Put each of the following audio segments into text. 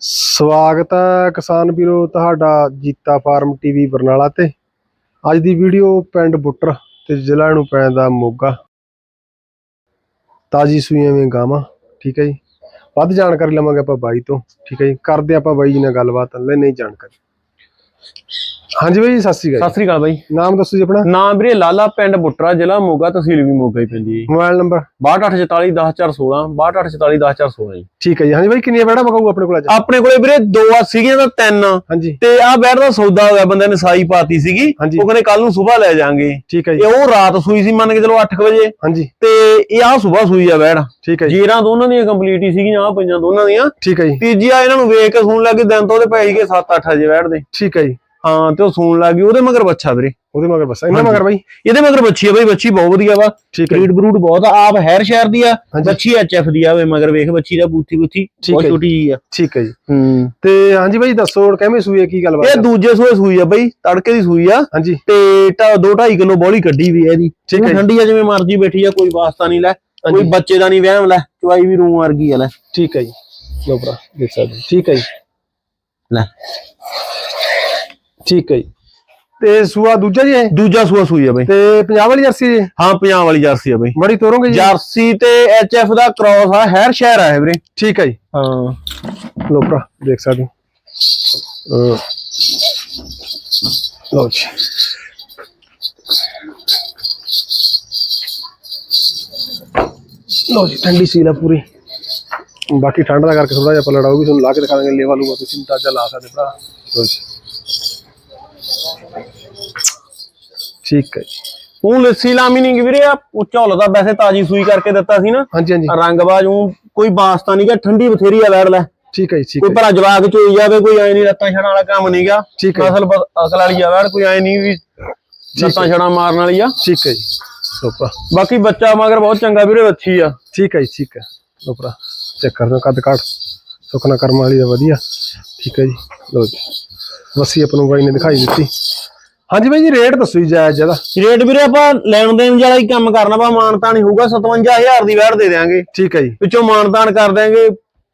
ਸਵਾਗਤ ਹੈ ਕਿਸਾਨ ਵੀਰੋ ਤੁਹਾਡਾ ਜੀਤਾ ਫਾਰਮ ਟੀਵੀ ਬਰਨਾਲਾ ਤੇ। ਅੱਜ ਦੀ ਵੀਡੀਓ ਪਿੰਡ ਬੁੱਟਰ ਤੇ ਜ਼ਿਲ੍ਹਾ ਨੂੰ ਪੈਂਦਾ ਮੋਗਾ। ਤਾਜੀ ਸੂਈਆਂ ਗਾਵਾਂ, ਠੀਕ ਹੈ ਜੀ। ਵੱਧ ਜਾਣਕਾਰੀ ਲਵਾਂਗੇ ਆਪਾਂ ਬਾਈ ਤੋਂ, ਠੀਕ ਹੈ ਜੀ। ਕਰਦੇ ਆਪਾਂ ਬਾਈ ਜੀ ਨਾਲ ਗੱਲਬਾਤ ਲੈ ਨਹੀਂ ਜਾਣਕਾਰੀ। ਹਾਂਜੀ ਬਾਈ ਸਤਿ ਸ਼੍ਰੀ ਅਕਾਲ ਸਤਿ ਸ੍ਰੀ ਅਕਾਲ ਬਾਈ। ਨਾਮ ਦੱਸੋ ਜੀ ਆਪਣਾ? ਨਾਮ ਵੀਰੇ ਲਾਲਾ ਪਿੰਡ ਬੁੱਟਰਾ ਜ਼ਿਲ੍ਹਾ ਮੋਗਾ ਤਹਿਸੀਲ ਵੀ ਮੋਗਾ ਹੀ ਪੈਂਦੀ ਜੀ ਮੋਬਾਈਲ ਨੰਬਰ? 6244 10416 6244 ਜੀ। ਠੀਕ ਹੈ ਜੀ ਹਾਂਜੀ ਬਾਈ ਕਿੰਨੀਆਂ ਬੈੜਾ ਮਗਾਊ ਆਪਣੇ ਕੋਲ ਅੱਜ? ਆਪਣੇ ਕੋਲੇ ਵੀਰੇ ਦੋ ਆ ਸੀਗੀਆਂ ਤਾਂ ਤਿੰਨ। ਹਾਂਜੀ। ਤੇ ਆਹ ਬੈਠ ਦਾ ਸੌਦਾ ਹੋਇਆ ਬੰਦੇ ਨੇ ਸਾਈ ਪਾਤੀ ਸੀਗੀ। ਉਹ ਕਹਿੰਦੇ ਕੱਲ ਨੂੰ ਸਵੇਰ ਲੈ ਜਾਾਂਗੇ। ਠੀਕ ਹੈ ਇਹ ਜੀ ਉਹ ਰਾਤ ਸੂਈ ਸੀ ਮੰਨ ਕੇ ਚਲੋ 8 ਵਜੇ। ਹਾਂਜੀ। ਤੇ ਇਹ ਆ ਸਵੇਰ ਸੂਈ ਆ ਬੈੜ। ਠੀਕ ਹੈ ਜੀ। ਜੀਰਾਂ ਦੋਨਾਂ ਦੀਆਂ ਕੰਪਲੀਟ ਹੀ ਸੀਗੀਆਂ ਆ ਪਈਆਂ ਦੋਨਾਂ ਦੀਆਂ। ਠੀਕ ਹੈ ਜੀ। ਤੀਜੀ ਆ ਇਹਨਾਂ ਨੂੰ ਵੇਖ ਕੇ ਸੂਣ ਲੱਗੇ ਦਿਨ ਤੋਂ ਉਹਦੇ ਪੈ ਗਏ 7-8 ਵਜੇ ਬੈਠਦੇ ਠੀਕ ਹੈ ਜੀ। ਹਾਂ ਤੇ ਉਹ ਸੂਣ ਲੱਗੀ ਉਹਦੇ ਮਗਰ ਬੱਚਾ ਵੀਰੇ ਉਹਦੇ ਮਗਰ ਬਸ ਇਹਨਾਂ। ਮਗਰ ਬਾਈ ਇਹਦੇ ਮਗਰ ਬੱਚੀ ਆ ਬਈ ਬੱਚੀ ਬਹੁਤ ਵਧੀਆ ਵਾ ਬਰੀਡ ਬਰੂਡ ਬਹੁਤ ਆ ਆਪ ਹੈਰ ਸ਼ਹਿਰ ਦੀ ਆ। ਬੱਚੀ ਐਚਐਫ ਦੀ ਆ ਵੇ ਮਗਰ ਵੇਖ ਬੱਚੀ ਦਾ ਬੂਥੀ ਬੂਥੀ ਬਹੁਤ। ਛੋਟੀ ਜੀ ਆ ਠੀਕ ਹੈ ਜੀ ਹੂੰ ਤੇ ਹਾਂਜੀ ਬਾਈ ਦੱਸੋ ਕਿਵੇਂ ਸੂਈ ਕੀ ਗੱਲਬਾਤ ਇਹ ਹੈ? ਦੂਜੇ ਸੂਏ ਸੂਈ ਆ ਬਈ ਤੜਕੇ ਦੀ ਸੂਈ ਆ ਹਾਂਜੀ ਤੇ 2.5 ਕਿਲੋ ਬੋਲੀ ਕੱਢੀ ਵੀ ਆ ਇਹਦੀ ਠੀਕ ਹੈ। ਠੰਡੀ ਆ ਜਿਵੇਂ ਮਰਜ਼ੀ ਬੈਠੀ ਆ ਕੋਈ ਵਾਸਤਾ ਨਹੀਂ ਲੈ ਕੋਈ। ਬੱਚੇ ਦਾ ਨਹੀਂ ਵਹਿਮ ਲੈ ਚਵਾਈ ਵੀ ਰੂਮ ਵਰਗੀ ਆ ਲੈ ਠੀਕ ਹੈ ਜੀ ਲੋ ਭਰਾ ਦੇਖ ਸਕਦੇ। ਠੀਕ ਹੈ ਜੀ ਲੈ ਠੀਕ ਹੈ ਜੀ। ਤੇ ਸੂਆ ਦੂਜਾ ਜੀ ਇਹ? ਦੂਜਾ ਸੂਆ ਸੂਈ ਆ ਬਈ। ਤੇ ਪੰਜਾਬ ਵਾਲੀ ਜਰਸੀ ਜੀ? ਹਾਂ ਪੰਜਾਬ ਵਾਲੀ ਜਰਸੀ ਆ ਬਈ। ਬੜੀ ਤੋਰੋਗੇ ਜੀ। ਜਰਸੀ ਤੇ ਐਚਐਫ ਦਾ ਕ੍ਰਾਸ ਆ ਹੈਰ ਸ਼ਹਿਰ ਆ ਇਹ ਵੀਰੇ। ਠੀਕ ਹੈ ਜੀ। ਹਾਂ। ਲੋ ਭਰਾ ਦੇਖ ਸਕਦੇ ਹੋ। ਅਹ ਲਓ ਜੀ। ਠੰਡੀ ਸੀਲ ਆ ਪੂਰੀ। ਬਾਕੀ ਠੰਡ ਦਾ ਕਰਕੇ ਥੋੜਾ ਜਿਹਾ ਪਲੜਾ ਵੀ ਤੁਹਾਨੂੰ ਲਾ ਕੇ ਦਿਖਾ ਦਾਂਗੇ ਲੇਵਾ ਲੂਗਾ ਤੁਸੀਂ ਅੰਦਾਜ਼ਾ ਲਾ ਸਕਦੇ ਭਰਾ। ਲਓ ਜੀ। ਠੀਕ ਹੈ ਜੀ। ਉਹ ਲੱਸੀ ਲਾਮੀ ਨਹੀਂ ਵੀਰੇ ਆ ਉਹ ਝੋਲ ਦਾ ਵੈਸੇ ਤਾਜੀ ਸੂਈ ਕਰਕੇ ਦਿੱਤਾ ਸੀ ਨਾ। ਹਾਂਜੀ ਹਾਂਜੀ। ਰੰਗਬਾਜ ਊਂ ਕੋਈ ਵਾਸਤਾ ਨਹੀਂਗਾ ਠੰਡੀ ਬਥੇਰੀ ਆ ਵੈੜ ਲੈ। ਠੀਕ ਹੈ ਠੀਕ ਕੋਈ ਹੈ। ਭਲਾ ਜਵਾਕ ਚੋਈ ਜਾਵੇ ਕੋਈ ਐ ਨਹੀਂ ਲੱਤਾਂ ਛੜਾਂ ਵਾਲਾ ਕੰਮ ਨਹੀਂਗਾ। ਅਸਲ ਅਸਲ ਵਾਲੀ ਆ ਵੈੜ ਕੋਈ ਐ ਨਹੀਂ ਵੀ ਲੱਤਾਂ ਛੜਾਂ ਮਾਰਨ ਵਾਲੀ ਆ। ਠੀਕ ਹੈ ਜੀ। ਲਓ ਭਰਾ। ਬਾਕੀ ਬੱਚਾ ਮਗਰ ਬਹੁਤ ਚੰਗਾ ਵੀਰੇ ਬੱਚੀ ਆ। ਠੀਕ ਹੈ ਜੀ ਠੀਕ ਹੈ। ਲਓ ਭਰਾ ਚੈੱਕ ਕਰ ਲਓ ਕੱਦ ਕਾਠ। ਸੁਖਨਾ ਕਰਮ ਵਾਲੀ ਦਾ ਵਧੀਆ। ਠੀਕ ਹੈ ਜੀ। ਲਓ ਜੀ। ਵਸੀ ਆਪਾਂ ਨੂੰ ਬਾਈ ਨੇ ਦਿਖਾਈ ਦਿੱਤੀ। ਹਾਂਜੀ ਬਾਈ ਜੀ ਰੇਟ ਦੱਸੋ ਜੀ ਜਾਇਜ਼ ਜ਼ਿਆਦਾ ਰੇਟ ਵੀਰੇ ਆਪਾਂ ਲੈਣ ਦੇਣ ਵਾਲਾ ਹੀ ਕੰਮ ਕਰਨਾ ਵਾ ਮਾਨਤਾਨ ਹੀ ਹੋਊਗਾ 57000 ਦੀ ਵੈੜ ਦੇ ਦੇਾਂਗੇ ਠੀਕ ਹੈ ਜੀ। ਵਿੱਚੋਂ ਮਾਨਤਾਨ ਕਰ ਦਿਆਂਗੇ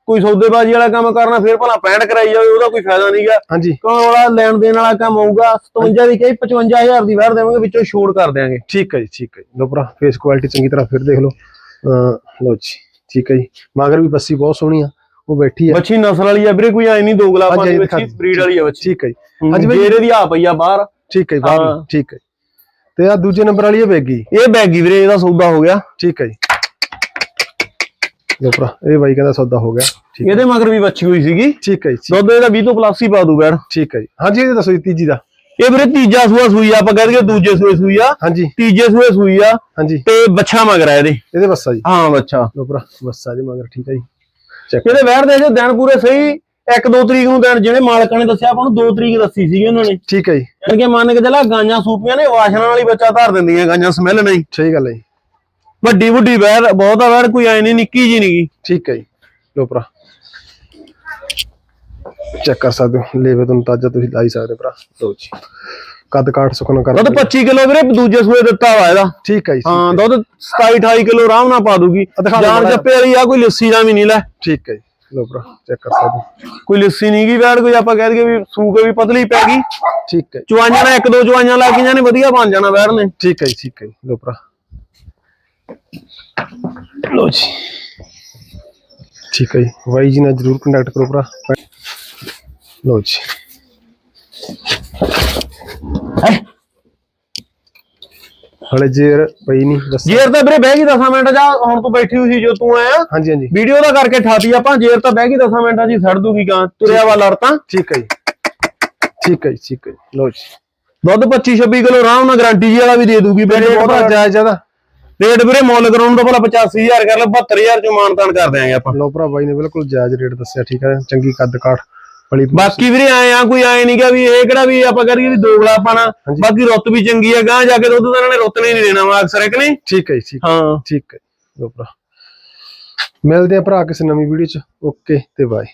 ਕੋਈ ਸੌਦੇਬਾਜ਼ੀ ਵਾਲਾ ਕੰਮ ਕਰਨਾ ਫਿਰ ਭਲਾ 65 ਕਰਾਈ ਜਾਵੇ ਉਹਦਾ ਕੋਈ ਫਾਇਦਾ ਨਹੀਂਗਾ ਹਾਂਜੀ। ਕੋਲ ਵਾਲਾ ਲੈਣ ਦੇਣ ਵਾਲਾ ਕੰਮ ਹੋਊਗਾ 57 ਦੀ ਕਹੀ 55000 ਦੀ ਵੈੜ ਦੇਵਾਂਗੇ ਵਿੱਚੋਂ ਛੋੜ ਕਰ ਦਿਆਂਗੇ। ਠੀਕ ਹੈ ਜੀ ਠੀਕ ਹੈ ਜੀ। ਲਓ ਭਰਾ ਫੇਸ ਕੁਆਲਿਟੀ ਚੰਗੀ ਤਰ੍ਹਾਂ ਫਿਰ ਦੇਖ ਲਓ। ਲਓ ਜੀ ਠੀਕ ਹੈ ਜੀ। ਮਗਰ ਵੀ ਬੱਸੀ ਬਹੁਤ ਸੋਹਣੀ ਆ ਉਹ ਬੈਠੀ ਆ। ਬੱਚੀ ਨਸਲ ਵਾਲੀ ਆ ਵੀਰੇ ਕੋਈ ਐ ਨਹੀਂ ਦੋਗਲਾ ਪਾਣੀ ਬੱਚੀ। ਬਰੀਡ ਵਾਲੀ ਆ ਬੱਚੀ। ਠੀਕ ਹੈ ਜੀ। ਬਾਈ ਜੇਰੇ ਦੀ ਆ ਪਈ ਆ ਬਾਹਰ। ਠੀਕ ਹੈ ਜੀ ਬਾਹਰ ਹਾਂ। ਠੀਕ ਹੈ। ਤੇ ਆ ਦੂਜੇ ਨੰਬਰ ਵਾਲੀ ਇਹ ਬੈਗੀ। ਇਹ ਬੈਗੀ ਵੀਰੇ ਇਹਦਾ ਸੌਦਾ ਹੋ ਗਿਆ। ਠੀਕ ਹੈ ਜੀ। ਲਓ ਭਰਾ ਇਹ ਬਾਈ ਕਹਿੰਦਾ ਸੌਦਾ ਹੋ ਗਿਆ। ਠੀਕ ਇਹਦੇ ਮਗਰ ਵੀ ਬੱਚੀ ਹੋਈ ਸੀਗੀ। ਠੀਕ ਹੈ ਜੀ ਦੁੱਧ ਇਹਦਾ 20 ਤੋਂ ਪਲੱਸ ਹੀ ਪਾ ਦੂ ਬੈੜ ਠੀਕ ਹੈ ਜੀ। ਹਾਂਜੀ ਇਹ ਦੱਸੋ ਜੀ ਤੀਜੀ ਦਾ। ਇਹ ਵੀਰੇ ਤੀਜਾ ਸੂਆ ਸੂਈ ਆ ਆਪਾਂ ਕਹਿ ਦਈਏ ਦੂਜੇ ਸੂਏ ਸੂਈ ਆ। ਹਾਂਜੀ। ਤੀਜੇ ਸੂਏ ਸੂਈ ਆ। ਹਾਂਜੀ। ਤੇ ਬੱਚਾ ਮਗਰ ਆ ਇਹਦੇ। ਇਹਦੇ ਬੱਸਾ ਜੀ। ਹਾਂ ਬੱਚਾ। ਲੋ ਭਰਾ ਬੱਸਾ ਜੀ ਮਗਰ ਠੀਕ ਹੈ ਜੀ। ਚੈੱਕ ਇਹਦੇ ਵੈੜ ਦੇ ਜੋ ਦਿਨ ਪੂਰੇ ਸਹੀ। 1-2 ਤਰੀਕ ਨੂੰ ਦਿਨ ਜਿਹੜੇ ਮਾਲਕਾਂ ਨੇ ਦੱਸਿਆ ਆਪਾਂ ਨੂੰ 2 ਤਰੀਕ ਦੱਸੀ ਸੀਗੀ ਉਹਨਾਂ ਨੇ। ਠੀਕ ਹੈ ਜੀ। ਯਾਨੀ ਕਿ ਮੰਨ ਕੇ ਚੱਲਾ ਗਾਂਆਂ ਸੂਪੀਆਂ ਨੇ ਵਾਸ਼ਨਾਂ ਵਾਲੀ ਬੱਚਾ ਧਰ ਦਿੰਦੀਆਂ ਗਾਂਆਂ ਸਮੈਲ ਨਹੀਂ। ਸਹੀ ਗੱਲ ਹੈ ਜੀ। ਵੱਡੀ ਵੱਡੀ ਵੈੜ ਬਹੁਤ ਆ ਵੈੜ ਕੋਈ ਐ ਨਹੀਂ ਨਿੱਕੀ ਜੀ ਨਹੀਂਗੀ ਠੀਕ ਹੈ ਜੀ। ਲੋ ਭਰਾ। ਚੈੱਕ ਕਰ ਸਕਦੇ ਹੋ ਲੇਵੇ ਤੁਹਾਨੂੰ ਤਾਜਾ ਤੁਸੀਂ ਲਾਈ ਸਕਦੇ ਹੋ ਭਰਾ। ਲੋ ਜੀ। ਕੱਦ ਕਾਠ ਸੁਖਨਾ ਕਰ ਦੁੱਧ 25 ਕਿਲੋ ਵੀਰੇ ਦੂਜੇ ਸੂਏ ਦਿੱਤਾ ਵਾ ਇਹਦਾ। ਠੀਕ ਹੈ ਜੀ ਹਾਂ ਦੁੱਧ 27 28 ਕਿਲੋ ਆਰਾਮ ਨਾਲ ਪਾ ਦੂਗੀ। ਜਾਨ ਜੱਪੇ ਵਾਲੀ ਆ ਕੋਈ ਲੱਸੀ ਦਾ ਵੀ ਨਹੀਂ ਲੈ। ਠੀਕ ਹੈ ਜੀ। ਲੋ ਭਰਾ ਚੈੱਕ ਕਰ ਸਕਦੇ ਕੋਈ ਲੱਸੀ ਨਹੀਂ ਗਈ ਵੈੜ ਕੋਈ ਆਪਾਂ ਕਹਿ ਦਈਏ ਵੀ ਸੂ ਕੇ ਵੀ ਪਤਲੀ ਪੈ ਗਈ। ਠੀਕ ਹੈ ਚੁਆਈਆਂ ਨਾਲ ਇੱਕ ਦੋ ਚੁਆਈਆਂ ਲੱਗ ਗਈਆਂ ਨੇ ਵਧੀਆ ਬਣ ਜਾਣਾ ਵੈੜ ਨੇ। ਠੀਕ ਹੈ ਜੀ ਠੀਕ ਹੈ ਲੋ ਭਰਾ। ਲੋ ਜੀ। ਠੀਕ ਹੈ ਜੀ। ਵਾਈ ਜੀ ਨਾਲ ਜਰੂਰ ਕੰਟੈਕਟ ਕਰੋ ਭਰਾ। ਲੋ ਜੀ। ਹਲੇ ਜੇਰ ਪਈ ਨਹੀਂ ਦੱਸ। ਜੇਰ ਤਾਂ ਵੀਰੇ ਬਹਿ ਗਈ 10 ਮਿੰਟ ਜਾ ਹੁਣ ਤੂੰ ਬੈਠੀ ਹੋਈ ਸੀ ਜੋ ਤੂੰ ਆਇਆ। ਹਾਂਜੀ ਹਾਂਜੀ। ਵੀਡੀਓ ਦਾ ਕਰਕੇ ਠਾਤੀ ਆਪਾਂ ਜੇਰ ਤਾਂ ਬਹਿ ਗਈ 10 ਮਿੰਟਾਂ ਦੀ ਛੱਡ ਦੂਗੀ ਗਾਂ। ਤੁਰਿਆ ਵਾ ਲੜ ਤਾਂ। ਠੀਕ ਹੈ ਜੀ। ਠੀਕ ਹੈ ਜੀ ਠੀਕ ਹੈ ਜੀ। ਲੋ ਜੀ। ਦੁੱਧ 25 26 ਕਿਲੋ ਆਰਾਮ ਨਾਲ ਗਾਰੰਟੀ ਜੀ ਵਾਲਾ ਵੀ ਦੇ ਦੂਗੀ ਵੀਰੇ। ਬਹੁਤ ਬਹੁਤ ਜਾਇਜ਼ ਜ਼ਿਆਦਾ ਰੇਟ ਵੀਰੇ ਮੁੱਲ ਕਰਾਉਣ ਦਾ ਭਲਾ 85000 ਕਰ ਲੈ 72000 ਚ ਮਾਨਤਾਨ ਕਰ ਦਿਆਂਗੇ ਆਪਾਂ। ਲੋ ਭਰਾ ਬਾਈ ਨੇ ਬਿਲਕੁਲ ਜਾਇਜ਼ ਰੇਟ ਦੱਸਿਆ ਠੀਕ ਹੈ। ਚੰਗੀ ਕੱਦ ਕਾਠ। ਬਾਕੀ ਵੀਰੇ ਆਏ ਆ ਕੋਈ ਆਏ ਨਹੀਂਗਾ ਵੀ ਇਹ ਕਿਹੜਾ ਵੀ ਆਪਾਂ ਕਰੀਏ ਵੀ ਦੋਗਲਾ ਪਾਣਾ ਹਾਂਜੀ। ਬਾਕੀ ਰੁੱਤ ਵੀ ਚੰਗੀ ਆ ਗਾਂ ਜਾ ਕੇ ਦੁੱਧ ਤਾਂ ਇਹਨਾਂ ਨੇ ਰੁੱਤ ਨਹੀਂ ਦੇਣਾ ਵਾ ਅਕਸਰ ਇੱਕ ਨਹੀਂ? ਠੀਕ ਹੈ ਜੀ ਠੀਕ ਹਾਂ। ਠੀਕ ਹੈ ਲੋ ਭਰਾ। ਮਿਲਦੇ ਆ ਭਰਾ ਕਿਸੇ ਨਵੀਂ ਵੀਡੀਓ ਚ। ਓਕੇ ਤੇ ਬਾਏ।